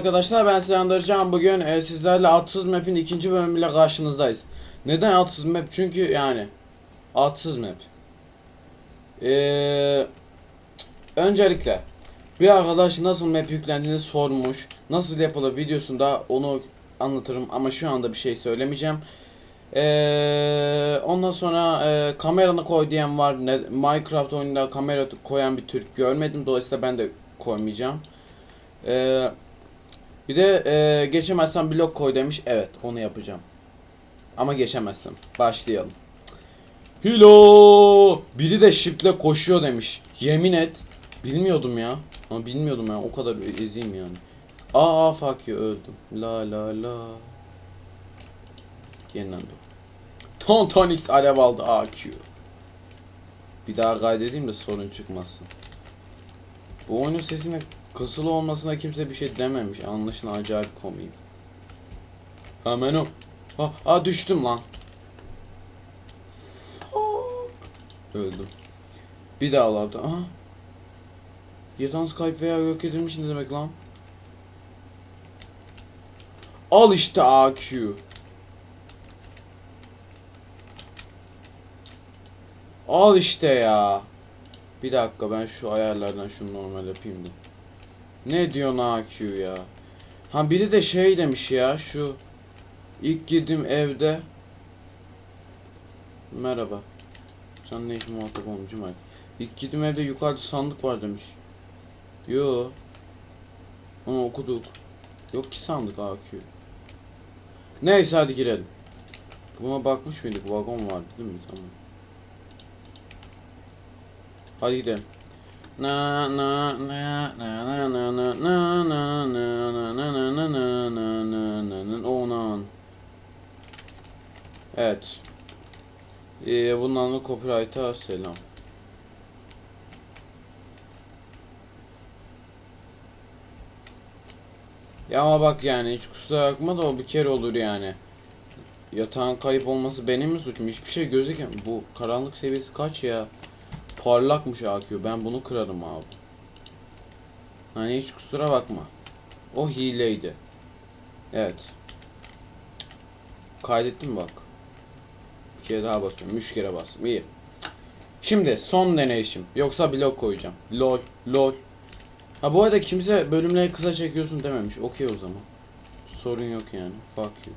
arkadaşlar ben Sinan Can bugün e, sizlerle Atsız Map'in ikinci bölümüyle karşınızdayız. Neden Atsız Map? Çünkü yani Atsız Map. Ee, öncelikle bir arkadaş nasıl map yüklendiğini sormuş. Nasıl yapılır videosunda onu anlatırım ama şu anda bir şey söylemeyeceğim. Ee, ondan sonra e, kameranı koy diyen var. Ne, Minecraft oyununda kamera koyan bir Türk görmedim. Dolayısıyla ben de koymayacağım. Ee, bir de e, geçemezsem blok koy demiş. Evet onu yapacağım. Ama geçemezsem. Başlayalım. Hilo! Biri de shiftle koşuyor demiş. Yemin et. Bilmiyordum ya. Ama bilmiyordum ya. O kadar eziyim yani. Aa fuck you öldüm. La la la. Yeniden dur. Tontonix alev aldı AQ. Bir daha kaydedeyim de sorun çıkmasın. Bu oyunun sesinin kısılı olmasına kimse bir şey dememiş. Anlaşılan acayip komiyim. Hemen o. Ha, ha düştüm lan. Fuck. Öldüm. Bir daha lavda. Aha. Yatan Skype veya yok edilmiş ne demek lan? Al işte AQ. Al işte ya. Bir dakika ben şu ayarlardan şunu normal yapayım da. Ne diyor AQ ya? Ha biri de şey demiş ya şu ilk girdim evde Merhaba. Sen ne işin muhatap olmuşum Alf. İlk girdim evde yukarıda sandık var demiş. Yo. Onu okuduk. Yok ki sandık AQ. Neyse hadi girelim. Buna bakmış mıydık? Vagon vardı değil mi? Tamam. Hadi gidelim. Na na na na na na na na na na na na na na na na na na Onan. Evet. Ee, bundan da copyright'a selam. Ya ama bak yani hiç kusura bakma da o bir kere olur yani. Yatağın kayıp olması benim mi suçum? Hiçbir şey gözükmüyor. Bu karanlık seviyesi kaç ya? Parlakmış AQ. Ben bunu kırarım abi. Hani hiç kusura bakma. O hileydi. Evet. Kaydettim bak. Bir kere daha basıyorum. Üç kere bastım. İyi. Şimdi son deneyişim. Yoksa blok koyacağım. Lol. Lol. Ha bu arada kimse bölümleri kısa çekiyorsun dememiş. Okey o zaman. Sorun yok yani. Fuck you.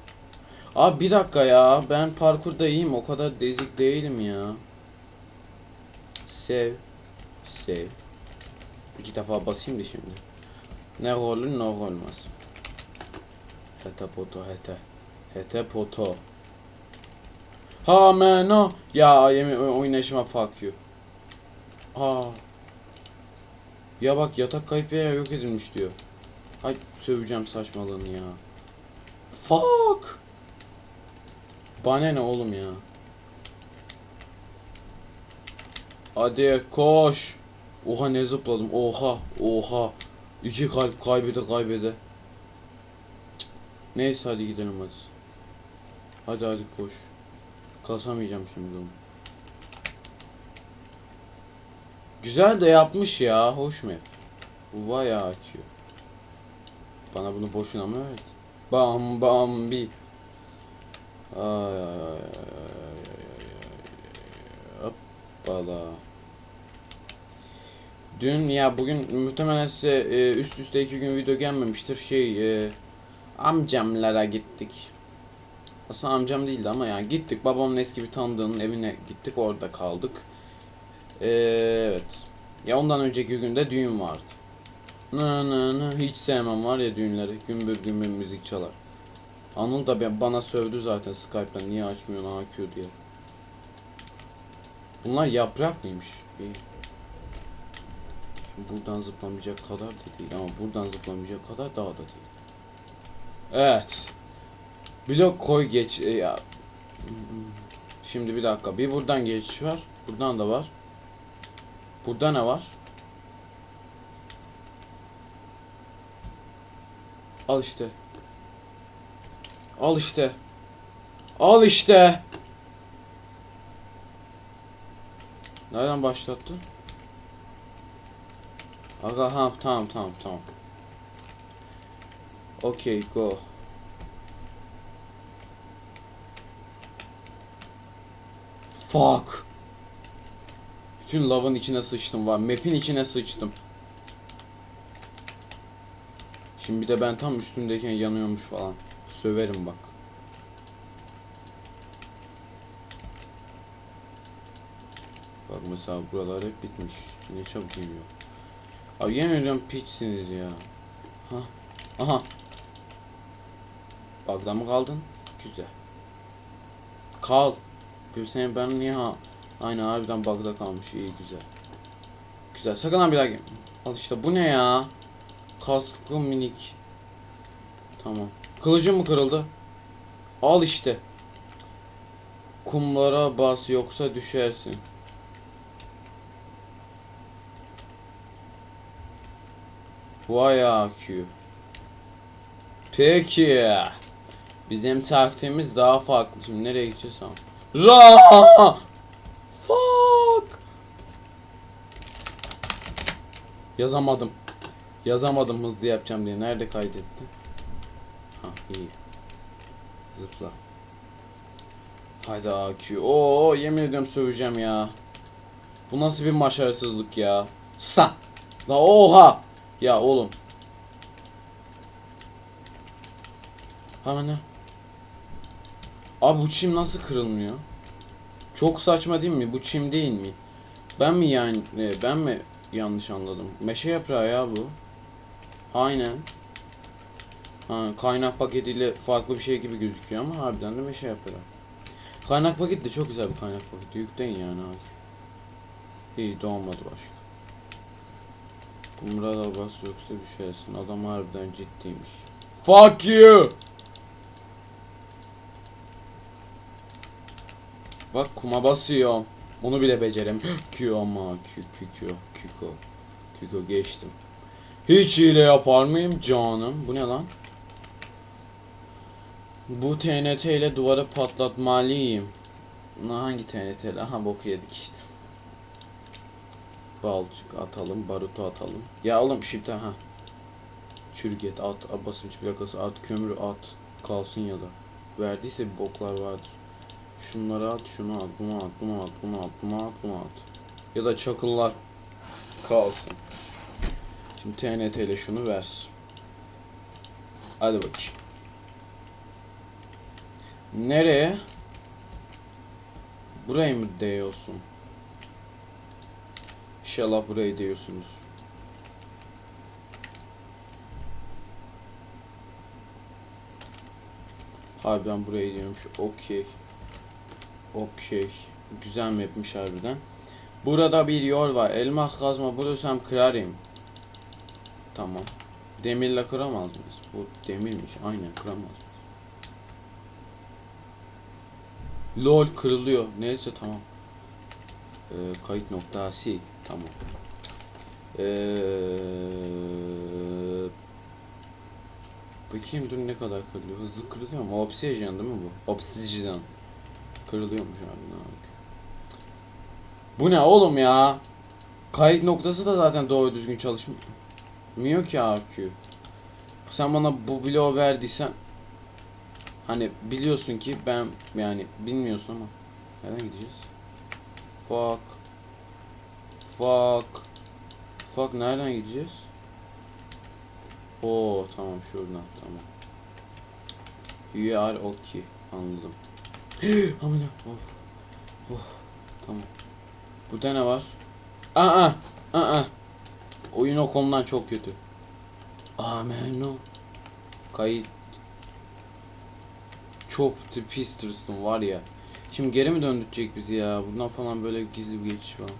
Abi bir dakika ya. Ben parkurda iyiyim. O kadar dezik değilim ya. Sev. Sev. İki defa basayım da şimdi. Ne olur ne olmaz. Hete poto hete. Hete poto. Ha meno. Ya yemin oy- oynayışıma fuck you. Aa. Ya bak yatak kayıp veya yok edilmiş diyor. Ay söveceğim saçmalığını ya. Fuck. Bana ne oğlum ya. Hadi koş. Oha ne zıpladım. Oha. Oha. İki kalp kaybede kaybede. Neyse hadi gidelim hadi. Hadi hadi koş. Kasamayacağım şimdi onu. Güzel de yapmış ya. Hoş mu? Vay AQ. Bana bunu boşuna mı öğretti? Bam bam bi. Ay ay ay. Hoppala. Dün ya bugün muhtemelen size e, üst üste iki gün video gelmemiştir. Şey e, amcamlara gittik. Aslında amcam değildi ama yani gittik. Babamın eski bir tanıdığının evine gittik. Orada kaldık. Ee, evet. Ya ondan önceki günde düğün vardı. Nı nı nı hiç sevmem var ya düğünleri. Gümbür gümbür müzik çalar. Anıl da bana sövdü zaten Skype'dan niye açmıyorsun AQ diye. Bunlar yaprak mıymış? İyi. Şimdi buradan zıplamayacak kadar da değil ama buradan zıplamayacak kadar daha da değil. Evet. Blok koy geç e, ya. Şimdi bir dakika. Bir buradan geçiş var. Buradan da var. Burada ne var? Al işte. Al işte. Al işte. Nereden başlattı? Aga ha tamam tamam tamam. Okay, go. Fuck. Bütün lavın içine sıçtım var. Map'in içine sıçtım. Şimdi bir de ben tam üstündeyken yanıyormuş falan. Söverim bak. Bak mesela buralar hep bitmiş. Ne çabuk geliyor. Abi ediyorum piçsiniz ya. Ha. Aha. Bagda mı kaldın? Güzel. Kal. Bir sene ben niye ha? Aynen harbiden bug'da kalmış. İyi güzel. Güzel. Sakın lan bir daha gel. Al işte bu ne ya? Kaskı minik. Tamam. Kılıcım mı kırıldı? Al işte. Kumlara bas yoksa düşersin. Vay AQ. Peki. Bizim taktiğimiz daha farklı. Şimdi nereye gideceğiz tamam. Ra! Fuck! Yazamadım. Yazamadım hızlı yapacağım diye. Nerede kaydetti? Ha iyi. Zıpla. Haydi AQ. Oo yemin ediyorum söveceğim ya. Bu nasıl bir başarısızlık ya? Sa. La oha. Ya oğlum. Ha ne? Abi bu çim nasıl kırılmıyor? Çok saçma değil mi? Bu çim değil mi? Ben mi yani e, ben mi yanlış anladım? Meşe yaprağı ya bu. Aynen. Ha, kaynak paketiyle farklı bir şey gibi gözüküyor ama harbiden de meşe yaprağı. Kaynak paketi de çok güzel bir kaynak paketi. Yükleyin yani abi. İyi doğmadı başka. Kumrala bas yoksa düşersin. Adam harbiden ciddiymiş. Fuck you! Bak kuma basıyorum. Onu bile becerem. Q ama Q Q Q Q geçtim. Hiç hile yapar mıyım canım? Bu ne lan? Bu TNT ile duvarı patlatmalıyım. Hangi TNT? Aha boku yedik işte. Balçık atalım, barutu atalım. Ya oğlum shift ha. Çürük et at, basınç plakası at, kömür at. Kalsın ya da. Verdiyse bir boklar vardır. Şunları at, şunu at, bunu at, bunu at, bunu at, bunu at, bunu at. Ya da çakıllar kalsın. Şimdi TNT ile şunu ver. Hadi bakayım. Nereye? Burayı mı değiyorsun? İnşallah burayı diyorsunuz. Harbiden burayı diyormuş. Okey. Okey. Güzel mapmiş harbiden. Burada bir yol var. Elmas kazma bulursam kırarım. Tamam. Demirle kıramaz mıyız? Bu demirmiş. Aynen kıramaz mıyız? Lol kırılıyor. Neyse tamam. Ee, kayıt noktası. Tamam. Ee, bakayım dur ne kadar kırılıyor. Hızlı kırılıyor mu? Obsidian değil mi bu? Obsidian. Kırılıyormuş abi. Bu ne oğlum ya? Kayıt noktası da zaten doğru düzgün çalışmıyor ki AQ. Sen bana bu bloğu verdiysen hani biliyorsun ki ben yani bilmiyorsun ama nereden gideceğiz? Fuck. Fuck. Fuck nereden gideceğiz? Oo tamam şuradan tamam. You are okay. Anladım. Amına. Oh. Oh. Tamam. Burada ne var? Aa, aa. Oyun o konudan çok kötü. Amen o. Kayıt. Çok pis var ya. Şimdi geri mi döndürecek bizi ya? Buradan falan böyle gizli bir geçiş falan.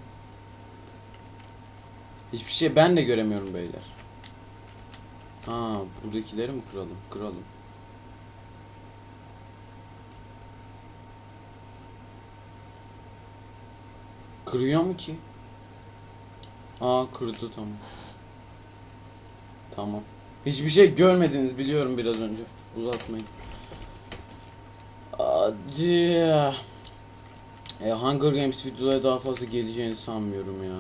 Hiçbir şey ben de göremiyorum beyler. Ha, buradakileri mi kıralım? Kıralım. Kırıyor mu ki? Aa kırdı tamam. Tamam. Hiçbir şey görmediniz biliyorum biraz önce. Uzatmayın. Hadi. E, Hunger Games videolara daha fazla geleceğini sanmıyorum ya.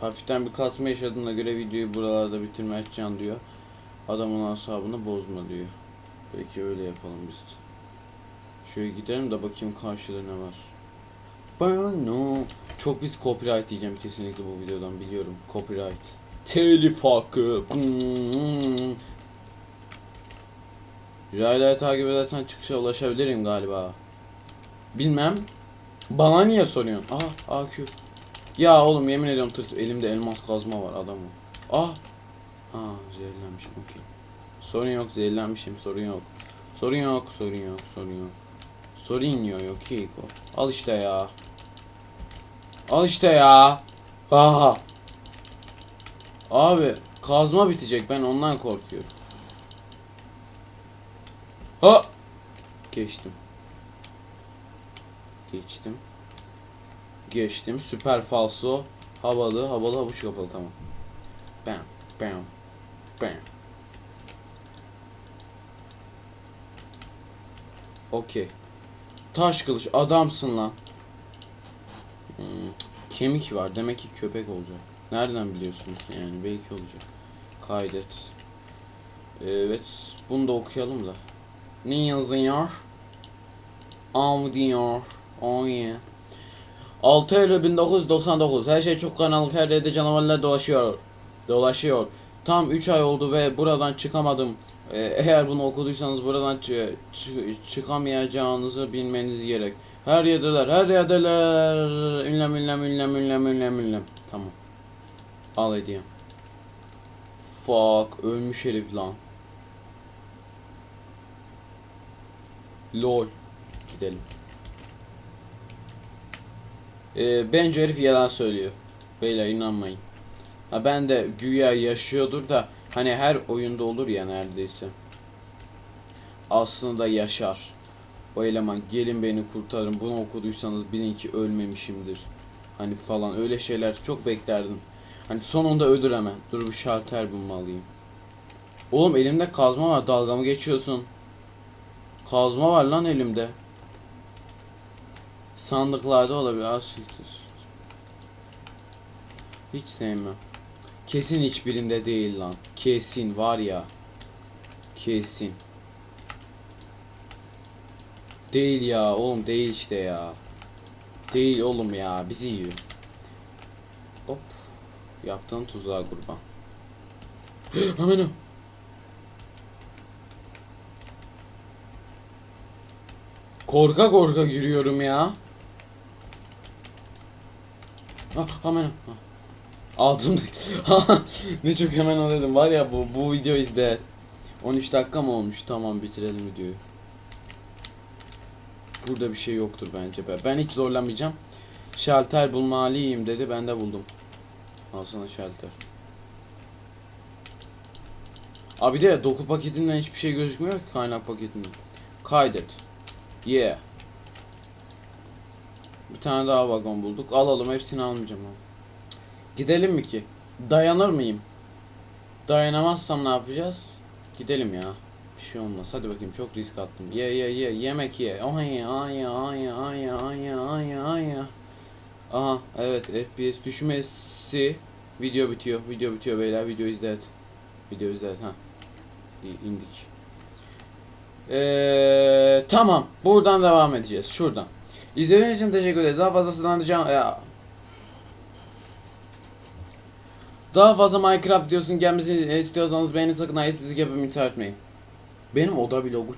Hafiften bir kasma yaşadığına göre videoyu buralarda bitirme açacağım diyor. Adamın asabını bozma diyor. Peki öyle yapalım biz de. Şöyle gidelim de bakayım karşıda ne var. Ben no. Çok biz copyright diyeceğim kesinlikle bu videodan biliyorum. Copyright. Telif hakkı. Jayla'yı takip edersen çıkışa ulaşabilirim galiba. Bilmem. Bana niye soruyorsun? Aha AQ. Ya oğlum yemin ediyorum tırs elimde elmas kazma var adamım. Ah. Ha zehirlenmişim okey. Sorun yok zehirlenmişim sorun yok. Sorun yok sorun yok sorun yok. Sorun yok Kiko. Al işte ya. Al işte ya. Aha. Abi kazma bitecek ben ondan korkuyorum. Ha. Geçtim. Geçtim. Geçtim. Süper falso. Havalı, havalı, havuç kafalı tamam. Bam, bam, bam. Okey. Taş kılıç adamsın lan. Hmm, Kemik var. Demek ki köpek olacak. Nereden biliyorsunuz yani? Belki olacak. Kaydet. Evet. Bunu da okuyalım da. Ne yazıyor? Am diyor. Oh yeah. 6 Eylül 1999. Her şey çok karanlık. Her yerde canavarlar dolaşıyor. Dolaşıyor. Tam 3 ay oldu ve buradan çıkamadım. Ee, eğer bunu okuduysanız buradan çı- çı- çıkamayacağınızı bilmeniz gerek. Her yerdeler, her yerdeler. Ünlem, ünlem, ünlem, ünlem, ünlem, ünlem. Tamam. Al hediyem. Fuck, ölmüş herif lan. Lol. Gidelim. Ee, bence herif yalan söylüyor. Beyler inanmayın. Ha ben de güya yaşıyordur da hani her oyunda olur ya neredeyse. Aslında yaşar. O eleman gelin beni kurtarın bunu okuduysanız bilin ki ölmemişimdir. Hani falan öyle şeyler çok beklerdim. Hani sonunda ölür hemen. Dur bir şalter bulmalıyım. Oğlum elimde kazma var dalga mı geçiyorsun? Kazma var lan elimde. Sandıklarda olabilir. Az siktir. Hiç sevmem. Kesin hiçbirinde değil lan. Kesin var ya. Kesin. Değil ya oğlum değil işte ya. Değil oğlum ya bizi yiyor. Hop. Yaptığın tuzağa kurban. Aman Korka korka yürüyorum ya. Ah, hemen. Ah. Aldım. ne çok hemen o. Var ya bu bu video izle. 13 dakika mı olmuş? Tamam bitirelim videoyu. Burada bir şey yoktur bence be. Ben hiç zorlamayacağım. Şalter bulmalıyım dedi. Ben de buldum. Al sana şalter. Abi de doku paketinden hiçbir şey gözükmüyor ki kaynak paketinden. Kaydet. Yeah. Bir tane daha vagon bulduk. Alalım hepsini almayacağım abi. Gidelim mi ki? Dayanır mıyım? Dayanamazsam ne yapacağız? Gidelim ya. Bir şey olmaz. Hadi bakayım çok risk attım. Ye ye ye yemek ye. Oh ye ay ya ay ya ay ya ay ya ay ya ay ya. Aha evet FPS düşmesi. Video bitiyor. Video bitiyor beyler. Video izlet. Video izlet ha. İndik. Ee, tamam. Buradan devam edeceğiz. Şuradan. İzlediğiniz için teşekkür ederiz. Daha fazlasından ricam... Ya. Daha fazla Minecraft videosunun gelmesini istiyorsanız beğeni sakın hayırsızlık yapıp intihar etmeyin. Benim oda vlogu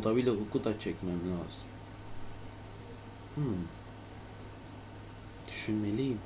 oda vlogu da çekmem lazım. Hmm. Düşünmeliyim.